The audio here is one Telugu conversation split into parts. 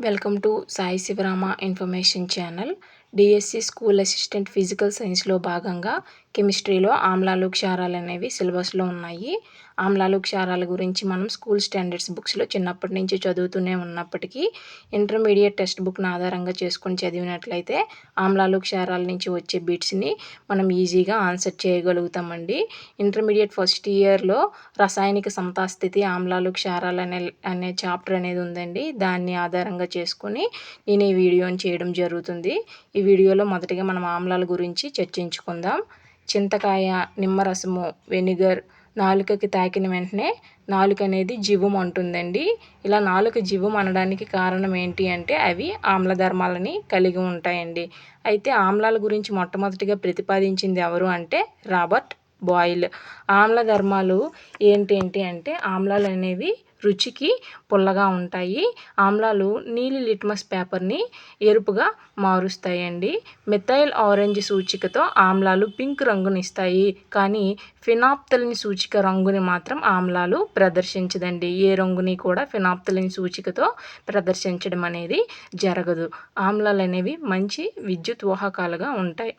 Welcome to Sai Sivarama information channel. DSC school assistant physical సైన్స్లో భాగంగా కెమిస్ట్రీలో ఆమ్లాలు క్షారాలు అనేవి సిలబస్లో ఉన్నాయి. ఆమ్లాలు క్షారాల గురించి మనం స్కూల్ స్టాండర్డ్స్ బుక్స్లో చిన్నప్పటి నుంచి చదువుతూనే ఉన్నప్పటికీ ఇంటర్మీడియట్ టెక్స్ట్ బుక్ను ఆధారంగా చేసుకొని చదివినట్లయితే ఆమ్లాలు క్షారాల నుంచి వచ్చే బిట్స్ని మనం ఈజీగా ఆన్సర్ చేయగలుగుతామండి. ఇంటర్మీడియట్ ఫస్ట్ ఇయర్లో రసాయనిక సమతాస్థితి ఆమ్లాలు క్షారాలు అనే అనే చాప్టర్ అనేది ఉందండి. దాన్ని ఆధారంగా చేసుకొని నేను ఈ వీడియోని చేయడం జరుగుతుంది. ఈ వీడియోలో మొదటిగా మనం ఆమ్లాల గురించి చర్చించుకుందాం. చింతకాయ నిమ్మరసము వెనిగర్ నాలుకకి తాకిన వెంటనే నాలుక అనేది జివ్వం అంటుందండి. ఇలా నాలుక జివ్వం అనడానికి కారణం ఏంటి అంటే అవి ఆమ్లధర్మాలని కలిగి ఉంటాయండి. అయితే ఆమ్లాల గురించి మొట్టమొదటిగా ప్రతిపాదించింది ఎవరు అంటే రాబర్ట్ బాయిల్. ఆమ్ల ధర్మాలు ఏంటి అంటే ఆమ్లాలు అనేవి రుచికి పుల్లగా ఉంటాయి. ఆమ్లాలు నీలి లిట్మస్ పేపర్ని ఎరుపుగా మారుస్తాయండి. మిథైల్ ఆరెంజ్ సూచికతో ఆమ్లాలు పింక్ రంగునిస్తాయి. కానీ ఫినాప్తలిని సూచిక రంగుని మాత్రం ఆమ్లాలు ప్రదర్శించదండి. ఏ రంగుని కూడా ఫినాప్తలిని సూచికతో ప్రదర్శించడం అనేది జరగదు. ఆమ్లాలు అనేవి మంచి విద్యుత్ వాహకాలుగా ఉంటాయి.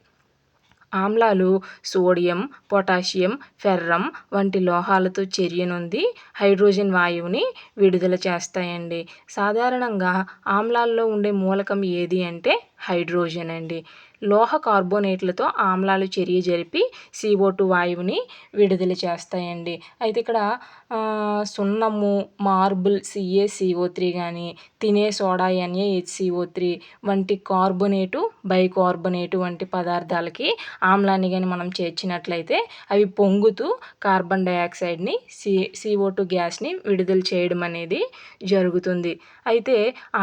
ఆమ్లాలు సోడియం పొటాషియం ఫెర్రం వంటి లోహాలతో చర్యనుంది హైడ్రోజన్ వాయువుని విడుదల చేస్తాయండి. సాధారణంగా ఆమ్లాల్లో ఉండే మూలకం ఏది అంటే హైడ్రోజన్ అండి. లోహ కార్బోనేట్లతో ఆమ్లాలు చర్య జరిపి సిఓ టూ వాయువుని విడుదల చేస్తాయండి. అయితే ఇక్కడ సున్నము marble C A C O three కానీ తినే soda N A H C O three వంటి కార్బోనేటు బైకార్బోనేటు వంటి పదార్థాలకి ఆమ్లాన్ని కానీ మనం చేర్చినట్లయితే అవి పొంగుతూ కార్బన్ డైఆక్సైడ్ని సి సిఓ టూ గ్యాస్ని విడుదల చేయడం అనేది జరుగుతుంది. అయితే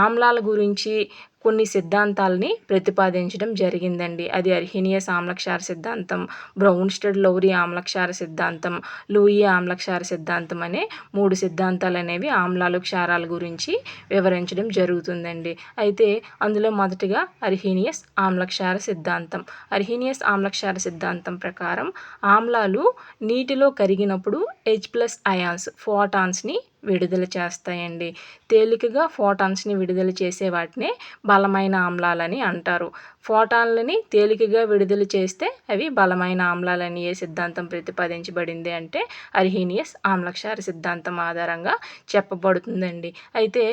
ఆమ్లాల గురించి కొన్ని సిద్ధాంతాలని ప్రతిపాదించడం జరిగిందండి. అది అర్హీనియస్ ఆమ్లక్షార సిద్ధాంతం బ్రౌన్స్టెడ్ లౌరీ ఆమ్లక్షార సిద్ధాంతం లూయి ఆమ్లక్షార సిద్ధాంతం అనే మూడు సిద్ధాంతాలు అనేవి ఆమ్లాలు క్షారాల గురించి వివరించడం జరుగుతుందండి. అయితే అందులో మొదటిగా అర్హీనియస్ ఆమ్లక్షార సిద్ధాంతం. అర్హీనియస్ ఆమ్లక్షార సిద్ధాంతం ప్రకారం ఆమ్లాలు నీటిలో కరిగినప్పుడు హెచ్ ప్లస్ అయాన్స్ ఫోటాన్స్ని విడుదల చేస్తాయండి. తేలికగా ఫోటాన్స్ని విడుదల చేసే వాటినే బలమైన ఆమ్లాలని అంటారు. ఫోటాన్లని తేలికగా విడుదల చేస్తే అవి బలమైన ఆమ్లాలని ఏ సిద్ధాంతం ప్రతిపాదించబడింది అంటే అర్హీనియస్ ఆమ్లక్షార సిద్ధాంతం ఆధారంగా చెప్పబడుతుందండి. అయితే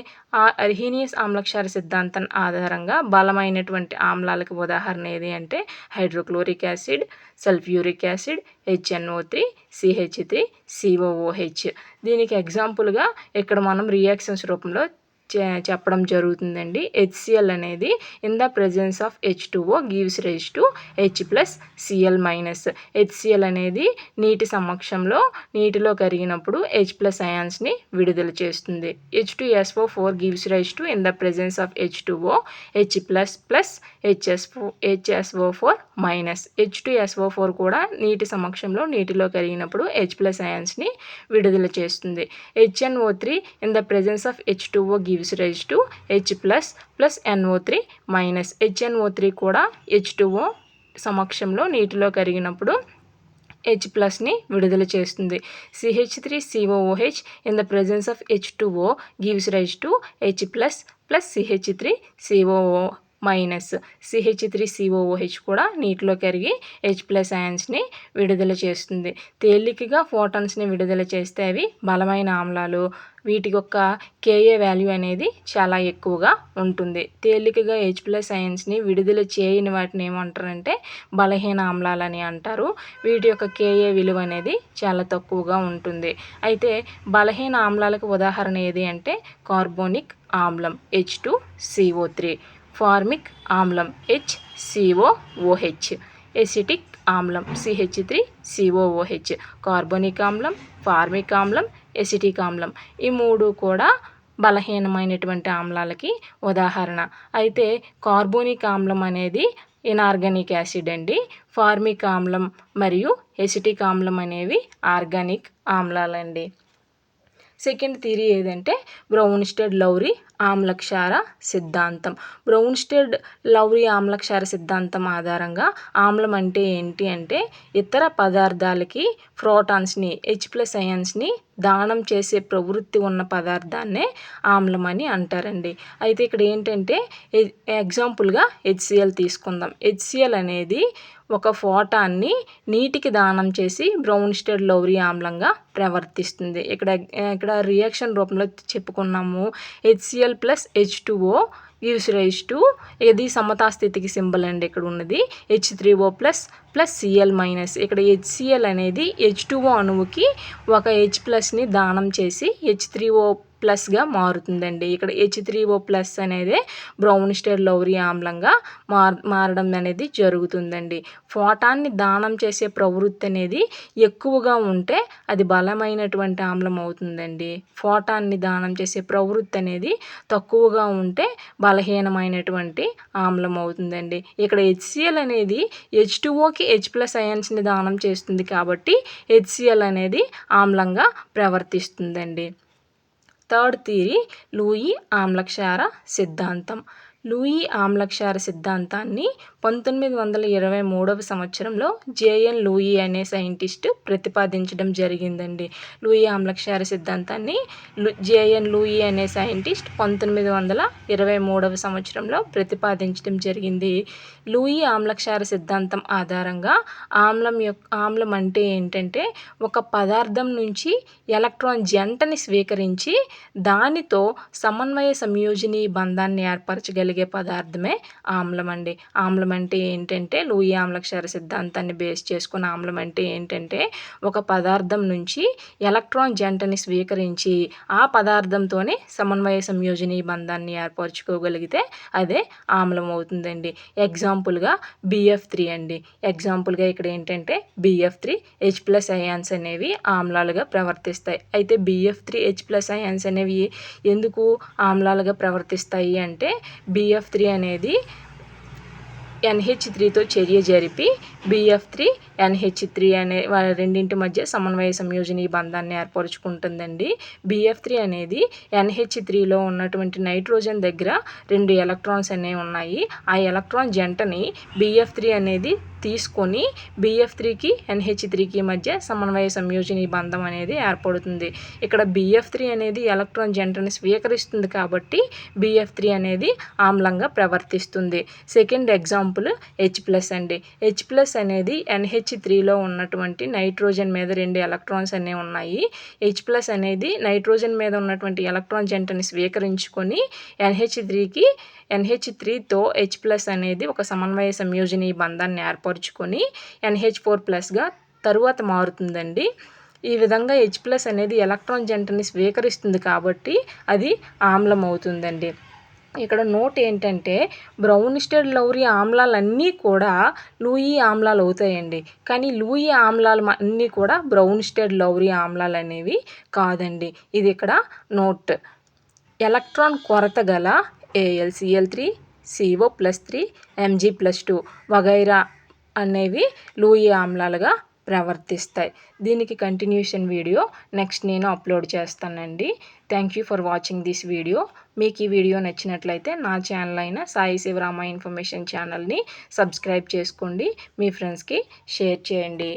ఆ అర్హీనియస్ ఆమ్లక్షార సిద్ధాంతం ఆధారంగా బలమైనటువంటి ఆమ్లాలకు ఉదాహరణ ఏది అంటే hydrochloric acid sulphuric acid HNO three CH three COOH. దీనికి ఎగ్జాంపుల్గా ఇక్కడ మనం రియాక్షన్స్ రూపంలో చెప్పడం జరుగుతుందండి. హెచ్సిఎల్ అనేది in the presence of H two O gives rise to H plus Cl minus HCl అనేది నీటి సమక్షంలో నీటిలో కరిగినప్పుడు హెచ్ ప్లస్ అయాన్స్ని విడుదల చేస్తుంది. H two SO four gives rise to in the presence of H two O H plus plus HSO HSO four minus H two SO four కూడా నీటి సమక్షంలో నీటిలో కరిగినప్పుడు హెచ్ ప్లస్ అయాన్స్ని విడుదల చేస్తుంది. HNO three in the presence of H two O gives rise to H plus plus NO three minus HNO three కూడా హెచ్ టూఓ సమక్షంలో నీటిలో కరిగినప్పుడు హెచ్ ప్లస్ని విడుదల చేస్తుంది. CH three COOH in the presence of H two O gives rise to H plus plus CH three COO minus CH three COOH కూడా నీటిలో కరిగి హెచ్ ప్లస్ అయాన్స్ని విడుదల చేస్తుంది. తేలికగా ఫోటాన్స్ని విడుదల చేస్తే అవి బలమైన ఆమ్లాలు. వీటి యొక్క కేఏ వాల్యూ అనేది చాలా ఎక్కువగా ఉంటుంది. తేలికగా హెచ్ ప్లస్ అయన్స్ని విడుదల చేయని వాటిని ఏమంటారంటే బలహీన ఆమ్లాలని అంటారు. వీటి యొక్క కేఏ విలువ అనేది చాలా తక్కువగా ఉంటుంది. అయితే బలహీన ఆమ్లాలకు ఉదాహరణ ఏది అంటే కార్బోనిక్ ఆమ్లం H two C O three formic ఆమ్లం H C O O H acetic ఆమ్లం C H three C O O H carbonic ఆమ్లం ఫార్మిక్ ఆమ్లం ఎసిటిక్ ఆమ్లం. ఈ మూడు కూడా బలహీనమైనటువంటి ఆమ్లాలకి ఉదాహరణ. అయితే కార్బోనిక్ ఆమ్లం అనేది ఇనార్గానిక్ యాసిడ్ అండి. ఫార్మిక్ ఆమ్లం మరియు ఎసిటిక్ ఆమ్లం అనేవి ఆర్గానిక్ ఆమ్లాలండి. సెకండ్ థియరీ ఏదంటే బ్రౌన్స్టెడ్ లౌరీ ఆమ్లక్షార సిద్ధాంతం. బ్రౌన్స్టెడ్ లౌరీ ఆమ్లక్షార సిద్ధాంతం ఆధారంగా ఆమ్లం అంటే ఏంటి అంటే ఇతర పదార్థాలకి ప్రోటాన్స్ని హెచ్ ప్లస్ అయన్స్ని దానం చేసే ప్రవృత్తి ఉన్న పదార్థాన్నే ఆమ్లం అని అంటారండి. అయితే ఇక్కడ ఏంటంటే ఎగ్జాంపుల్గా హెచ్సిఎల్ తీసుకుందాం. హెచ్సిఎల్ అనేది ఒక ఫోటాన్ని నీటికి దానం చేసి బ్రౌన్ స్టెడ్ లౌరీ ఆమ్లంగా ప్రవర్తిస్తుంది. ఇక్కడ ఇక్కడ రియాక్షన్ రూపంలో చెప్పుకున్నాము. HCl plus H two O gives rise to ఇది సమతా స్థితికి సింబల్ అండి ఇక్కడ ఉన్నది. H three O plus plus Cl minus ఇక్కడ హెచ్సిఎల్ అనేది హెచ్ టూ ఓ అణువుకి ఒక హెచ్ ప్లస్ని దానం చేసి హెచ్ త్రీ ఓ ప్లస్గా మారుతుందండి. ఇక్కడ హెచ్ త్రీ ఓ ప్లస్ అనేది బ్రౌన్ స్టేర్ లౌరీ ఆమ్లంగా మార్ మారడం అనేది జరుగుతుందండి. ఫోటాన్ని దానం చేసే ప్రవృత్తి అనేది ఎక్కువగా ఉంటే అది బలమైనటువంటి ఆమ్లం అవుతుందండి. ఫోటాన్ని దానం చేసే ప్రవృత్తి అనేది తక్కువగా ఉంటే బలహీనమైనటువంటి ఆమ్లం అవుతుందండి. ఇక్కడ హెచ్సిఎల్ అనేది హెచ్ టూఓకి హెచ్ ప్లస్ అయాన్స్ని దానం చేస్తుంది కాబట్టి హెచ్సిఎల్ అనేది ఆమ్లంగా ప్రవర్తిస్తుందండి. థర్డ్ థీరీ లూయి ఆమ్లక్షార సిద్ధాంతం. లూయి ఆమ్లక్షార సిద్ధాంతాన్ని పంతొమ్మిది వందల ఇరవై మూడవ సంవత్సరంలో జేఎన్ లూయి అనే సైంటిస్ట్ ప్రతిపాదించడం జరిగిందండి. లూయి ఆమ్లక్షార సిద్ధాంతాన్ని జేఎన్ లూయి అనే సైంటిస్ట్ పంతొమ్మిది వందల ఇరవై మూడవ సంవత్సరంలో ప్రతిపాదించడం జరిగింది. లూయి ఆమ్లక్షార సిద్ధాంతం ఆధారంగా ఆమ్లం యొక్క ఆమ్లం అంటే ఏంటంటే ఒక పదార్థం నుంచి ఎలక్ట్రాన్ జంటని స్వీకరించి దానితో సమన్వయ సంయోజనీ బంధాన్ని ఏర్పరచగలిగే పదార్థమే ఆమ్లం అండి. ఆమ్లం అంటే ఏంటంటే లూయి ఆమ్లక్షర సిద్ధాంతాన్ని బేస్ చేసుకున్న ఆమ్లం అంటే ఏంటంటే ఒక పదార్థం నుంచి ఎలక్ట్రాన్ జంటని స్వీకరించి ఆ పదార్థంతోనే సమన్వయ సంయోజనీ బంధాన్ని ఏర్పరచుకోగలిగితే అదే ఆమ్లం అవుతుందండి. ఎగ్జాంపుల్గా బిఎఫ్ త్రీ అండి. ఎగ్జాంపుల్గా ఇక్కడ ఏంటంటే BF three H plus ions అనేవి ఆమ్లాలుగా ప్రవర్తిస్తాయి. అయితే BF three H plus ions అనేవి ఎందుకు ఆమ్లాలుగా ప్రవర్తిస్తాయి అంటే బి బిఎఫ్ త్రీ అనేది ఎన్హెచ్ త్రీతో చర్య జరిపి బిఎఫ్ త్రీ ఎన్హెచ్ త్రీ అనే రెండింటి మధ్య సమన్వయ సంయోజన ఈ బంధాన్ని ఏర్పరచుకుంటుందండి. బిఎఫ్ త్రీ అనేది ఎన్హెచ్ త్రీలో ఉన్నటువంటి నైట్రోజన్ దగ్గర రెండు ఎలక్ట్రాన్స్ అనేవి ఉన్నాయి. ఆ ఎలక్ట్రాన్ జంటని బిఎఫ్ త్రీ అనేది తీసుకొని బిఎఫ్ త్రీకి ఎన్హెచ్ త్రీకి మధ్య సమన్వయ సంయోజని బంధం అనేది ఏర్పడుతుంది. ఇక్కడ బిఎఫ్ త్రీ అనేది ఎలక్ట్రాన్ జంటని స్వీకరిస్తుంది కాబట్టి బిఎఫ్ త్రీ అనేది ఆమ్లంగా ప్రవర్తిస్తుంది. సెకండ్ ఎగ్జాంపుల్ హెచ్ ప్లస్ అండి. హెచ్ ప్లస్ అనేది ఎన్హెచ్ త్రీలో ఉన్నటువంటి నైట్రోజన్ మీద రెండు ఎలక్ట్రాన్స్ అనేవి ఉన్నాయి. హెచ్ ప్లస్ అనేది నైట్రోజన్ మీద ఉన్నటువంటి ఎలక్ట్రాన్ జంటని స్వీకరించుకొని ఎన్హెచ్ త్రీకి ఎన్హెచ్ త్రీతో హెచ్ ప్లస్ అనేది ఒక సమన్వయ సంయోజని బంధాన్ని ఏర్పరచుకొని ఎన్హెచ్ ఫోర్ ప్లస్గా తరువాత మారుతుందండి. ఈ విధంగా హెచ్ ప్లస్ అనేది ఎలక్ట్రాన్ జంటని స్వీకరిస్తుంది కాబట్టి అది ఆమ్లం అవుతుందండి ఇక్కడ నోట్ ఏంటంటే బ్రౌన్ స్టెడ్ లౌరీ ఆమ్లాలన్నీ కూడా లూయి ఆమ్లాలు అవుతాయండి. కానీ లూయి ఆమ్లాలు అన్నీ కూడా బ్రౌన్ లౌరీ ఆమ్లాలు అనేవి కాదండి. ఇది ఇక్కడ నోట్. ఎలక్ట్రాన్ కొరత గల AlCl three CO plus three Mg plus two వగైరా అనేవి లూయి ఆమ్లాలుగా ప్రవర్తిస్తాయి. దీనికి కంటిన్యూషన్ వీడియో నెక్స్ట్ నేను అప్లోడ్ చేస్తానండి. Thank you for watching this video మీకు ఈ వీడియో నచ్చినట్లయితే నా ఛానల్ అయిన సాయి శివరామ ఇన్ఫర్మేషన్ ఛానల్ని సబ్స్క్రైబ్ చేసుకోండి. మీ ఫ్రెండ్స్కి షేర్ చేయండి.